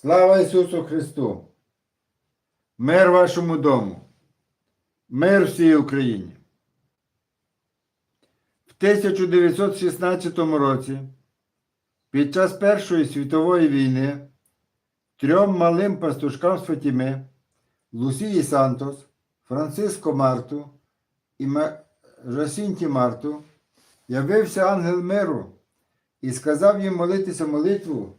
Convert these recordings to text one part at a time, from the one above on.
Слава Ісусу Христу! Мир вашому дому! Мир всій Україні! В 1916 році, під час Першої світової війни, трьом малим пастушкам з Фатіми, Лусії Сантос, Франциско Марту і Жасінті Марту, явився ангел миру і сказав їм молитися молитву,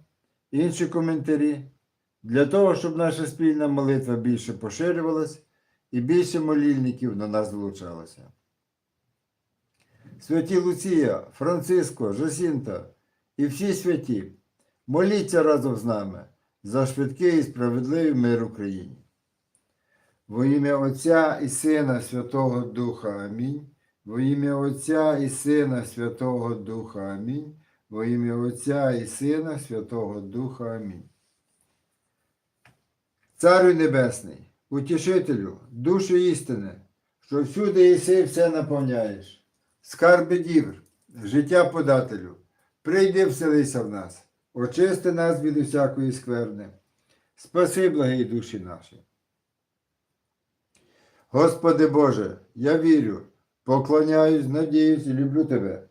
інші коментарі, для того, щоб наша спільна молитва більше поширювалась і більше молільників на нас долучалося. Святі Луція, Франциско, Жосінта і всі святі, моліться разом з нами за швидкий і справедливий мир Україні. Во ім'я Отця і Сина Святого Духа Амінь. Во ім'я Отця і Сина Святого Духа Амінь. Во ім'я Отця і Сина Святого Духа Амінь. Царю Небесний, утішителю, душу істини, що всюди єси все наповняєш, скарби дівр, життя подателю, прийди вселися в нас, очисти нас від усякої скверни, спаси благі душі наші. Господи Боже, я вірю, поклоняюсь, надіюсь і люблю Тебе.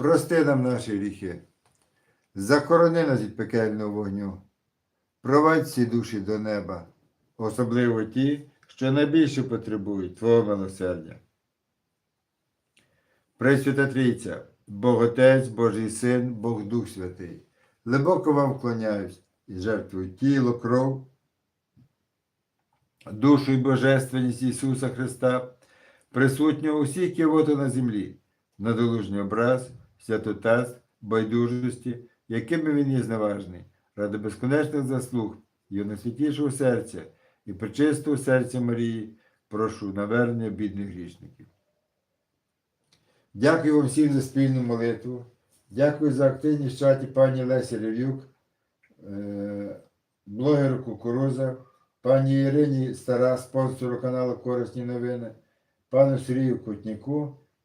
прости нам наші гріхи, захорони нас від пекельного вогню. Провадь всі душі до неба, особливо ті, що найбільше потребують Твого милосердя. Пресвята Трійця, Бог Отець, Божий Син, Бог Дух Святий, глибоко вам вклоняюсь і жертвую тіло, кров, душу і божественність Ісуса Христа, присутнього усіх кивоти на землі, надолужній образ, святотаз, байдужості, якими він є зневажний ради безконечних заслуг його найсвятішого серця і причистого серця Марії, прошу навернення бідних грішників. Дякую вам всім за спільну молитву. Дякую за активність в чаті пані Лесі Левюк. е, блогеру Кукуруза, пані Ірині Стара, спонсору каналу Корисні новини, пану Сергію Кутніку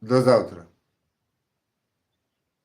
До завтра!